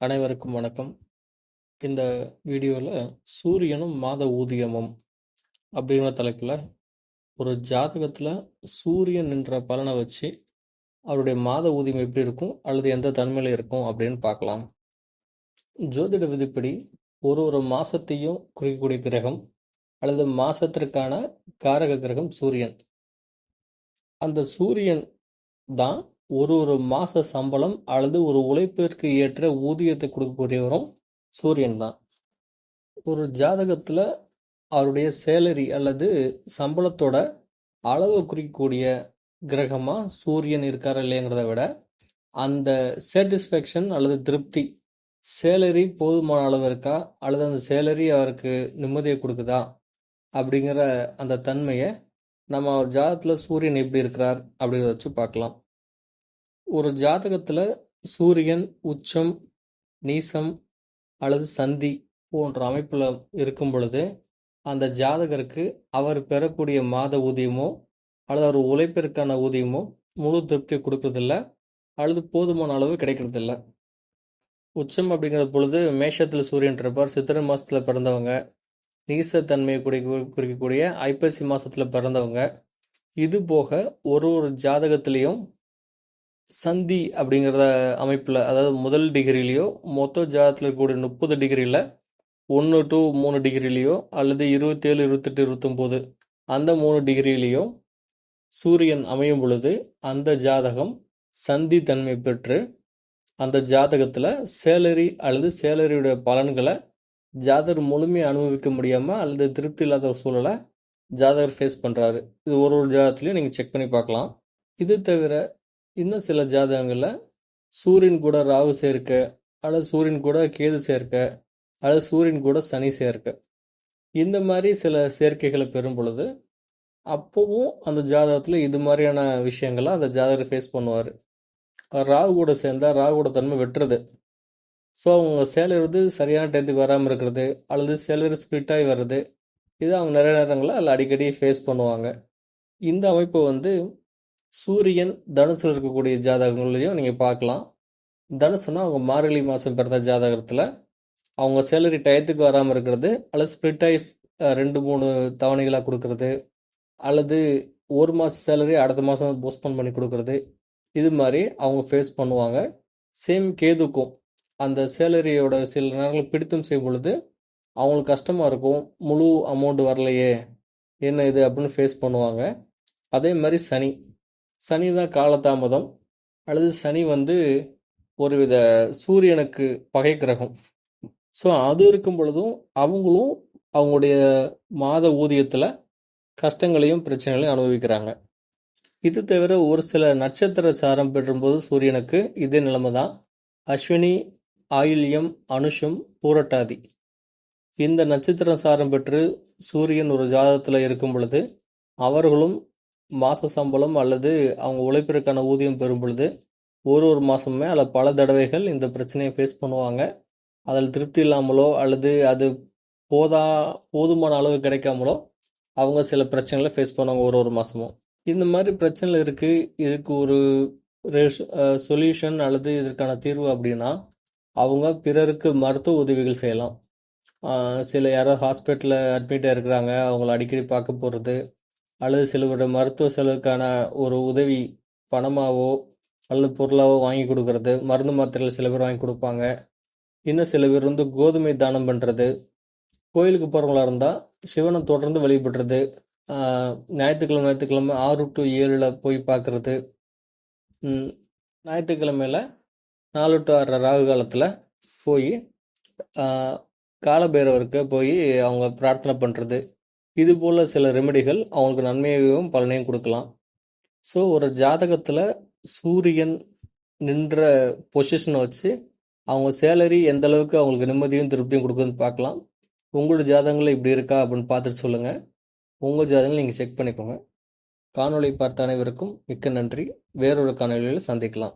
அனைவருக்கும் வணக்கம். இந்த வீடியோவில் சூரியனும் மாத ஊதியமும் அப்படிங்கிற தலைப்பில் ஒரு ஜாதகத்தில் சூரியன் என்ற பலனை வச்சு, அவருடைய மாத ஊதியம் எப்படி இருக்கும்? அல்லது எந்த தன்மையில் இருக்கும்? அப்படின்னு பார்க்கலாம். ஜோதிட விதிப்படி ஒரு ஒரு மாதத்தையும் குறிக்கக்கூடிய கிரகம், அல்லது மாதத்திற்கான காரக கிரகம் சூரியன். அந்த சூரியன் தான் ஒரு ஒரு மாத சம்பளம் அல்லது ஒரு உழைப்பிற்கு ஏற்ற ஊதியத்தை கொடுக்கக்கூடியவரும் சூரியன் தான். ஒரு ஜாதகத்தில் அவருடைய சேலரி அல்லது சம்பளத்தோட அளவை குறிக்கக்கூடிய கிரகமாக சூரியன் இருக்காரா இல்லைங்கிறத விட, அந்த சாட்டிஸ்ஃபேக்ஷன் அல்லது திருப்தி சேலரி போதுமான அளவு இருக்கா? அல்லது அந்த சேலரி அவருக்கு நிம்மதியை கொடுக்குதா? அப்படிங்கிற அந்த தன்மையை நம்ம ஜாதத்தில் சூரியன் எப்படி இருக்கிறார் அப்படிங்கிறத வச்சு பார்க்கலாம். ஒரு ஜாதகத்துல சூரியன் உச்சம், நீசம் அல்லது சந்தி போன்ற அமைப்புல இருக்கும் பொழுது, அந்த ஜாதகருக்கு அவர் பெறக்கூடிய மாத ஊதியமோ, அல்லது அவர் உழைப்பிற்கான ஊதியமோ முழு திருப்தியை கொடுக்கறதில்ல, அல்லது போதுமான அளவு கிடைக்கிறதில்ல. உச்சம் அப்படிங்கிற பொழுது மேஷத்தில் சூரியன் இருப்பார். சித்திரை மாசத்துல பிறந்தவங்க, நீசத்தன்மையை குறி குறிக்கக்கூடிய ஐப்பசி மாசத்துல பிறந்தவங்க. இது போக ஒரு ஒரு ஜாதகத்திலையும் சந்தி அப்படிங்கிறத அமைப்பில் அதாவது முதல் டிகிரிலேயோ மொத்த ஜாதத்தில் இருக்கக்கூடிய முப்பது டிகிரியில் ஒன்று டு மூணு டிகிரிலேயோ அல்லது இருபத்தேழு இருபத்தெட்டு இருபத்தொம்போது அந்த மூணு டிகிரிலேயோ சூரியன் அமையும் பொழுது அந்த ஜாதகம் சந்தி தன்மை பெற்று அந்த ஜாதகத்தில் சேலரி அல்லது சேலரியுடைய பலன்களை ஜாதகர் முழுமையாக அனுபவிக்க முடியாமல் அல்லது திருப்தி இல்லாத ஒரு சூழலை ஜாதகர் ஃபேஸ் பண்ணுறாரு இது ஒரு ஒரு ஜாதகத்துலேயும் நீங்கள் செக் பண்ணி பார்க்கலாம். இது தவிர இன்னும் சில ஜாதகங்களில் சூரியன் கூட ராகு சேர்க்க அல்லது சூரியன் கூட கேது சேர்க்க அல்லது சூரியன் கூட சனி சேர்க்க. இந்த மாதிரி சில சேர்க்கைகளை பெறும் பொழுது அப்போவும் அந்த ஜாதகத்தில் இது மாதிரியான விஷயங்களை அந்த ஜாதகர் ஃபேஸ் பண்ணுவார். ராகு கூட சேர்ந்தால் ராகுவோட தன்மை வெட்டுறது. ஸோ அவங்க சேலரி வந்து சரியான டயத்துக்கு வராமல் இருக்கிறது அல்லது சேலரி ஸ்பிளிட்டாகி வர்றது இது அவங்க நிறைய நேரங்களில் அதில் அடிக்கடி ஃபேஸ் பண்ணுவாங்க. இந்த அமைப்பு வந்து சூரியன் தனுசில் இருக்கக்கூடிய ஜாதகங்களையும் நீங்கள் பார்க்கலாம். தனுசுனா அவங்க மார்கழி மாதம் பிறந்த ஜாதகத்தில் அவங்க சேலரி டயத்துக்கு வராமல் இருக்கிறது அல்லது ஸ்ப்ளிட் ஆகி ரெண்டு மூணு தவணைகளாக கொடுக்கறது அல்லது ஒரு மாதம் சேலரி அடுத்த மாதம் போஸ்ட்போன் பண்ணி கொடுக்கறது இது மாதிரி அவங்க ஃபேஸ் பண்ணுவாங்க. சேம் கேதுக்கும் அந்த சேலரியோட சில நேரங்கள் பிடித்தம் செய்யும் பொழுது அவங்களுக்கு கஷ்டமாக இருக்கும். முழு அமௌண்ட் வரலையே என்ன இது அப்படின்னு ஃபேஸ் பண்ணுவாங்க. அதே மாதிரி சனி. சனி தான் காலதாமதம். அல்லது சனி வந்து ஒருவித சூரியனுக்கு பகை கிரகம். ஸோ அது இருக்கும் பொழுதும் அவங்களும் அவங்களுடைய மாத ஊதியத்தில் கஷ்டங்களையும் பிரச்சனைகளையும் அனுபவிக்கிறாங்க. இது தவிர ஒரு சில நட்சத்திர சாரம் பெற்றும்போது சூரியனுக்கு இதே நிலைமை தான் அஸ்வினி ஆயுள்யம் அனுஷம் பூரட்டாதி. இந்த நட்சத்திர சாரம் பெற்று சூரியன் ஒரு ஜாதகத்தில் இருக்கும் பொழுது அவர்களும் மாத சம்பளம் அல்லது அவங்க உழைப்பிற்கான ஊதியம் பெறும் பொழுது ஒரு ஒரு மாதமுமே அதில் பல தடவைகள் இந்த பிரச்சனையை ஃபேஸ் பண்ணுவாங்க. அதில் திருப்தி இல்லாமலோ அல்லது அது போதா போதுமான அளவு கிடைக்காமலோ அவங்க சில பிரச்சனைகளை ஃபேஸ் பண்ணுவாங்க ஒரு ஒரு மாதமும் இந்த மாதிரி பிரச்சனைகள் இருக்குது இதுக்கு ஒரு சொல்யூஷன் அல்லது இதற்கான தீர்வு அப்படின்னா அவங்க பிறருக்கு மருத்துவ உதவிகள் செய்யலாம். சில யாரோ ஹாஸ்பிட்டலில் அட்மிட்டாக இருக்கிறாங்க. அவங்கள அடிக்கடி பார்க்க போகிறது அல்லது சிலருடைய மருத்துவ செலவுக்கான ஒரு உதவி பணமாவோ அல்லது பொருளாவோ வாங்கி கொடுக்கறது. மருந்து மாத்திரைகள் சில பேர் வாங்கி கொடுப்பாங்க. இன்னும் சில பேர் வந்து கோதுமை தானம் பண்ணுறது கோயிலுக்கு போகிறவங்களா இருந்தால் சிவனை தொடர்ந்து வழிபடுறது. ஞாயிற்றுக்கிழமை ஞாயிற்றுக்கிழமை ஆறு டு ஏழில் போய் பார்க்குறது ஞாயிற்றுக்கிழமையில் நாலு டு ஆறு ராகு காலத்தில் போய் காலபைரவருக்கு போய் அவங்க பிரார்த்தனை பண்ணுறது இது போல் சில ரெமெடிகள் அவங்களுக்கு நன்மையையும் பலனையும் கொடுக்கலாம். ஸோ ஒரு ஜாதகத்தில் சூரியன் நின்ற பொசிஷனை வச்சு அவங்க சேலரி எந்த அளவுக்கு அவங்களுக்கு நிம்மதியும் திருப்தியும் கொடுக்குதுன்னு பார்க்கலாம். உங்களோட ஜாதகங்களில் இப்படி இருக்கா அப்படின்னு பார்த்துட்டு சொல்லுங்கள் உங்கள் ஜாதகங்களை நீங்கள் செக் பண்ணிக்கோங்க. காணொலி பார்த்த அனைவருக்கும் மிக்க நன்றி. வேறொரு காணொலியில் சந்திக்கலாம்.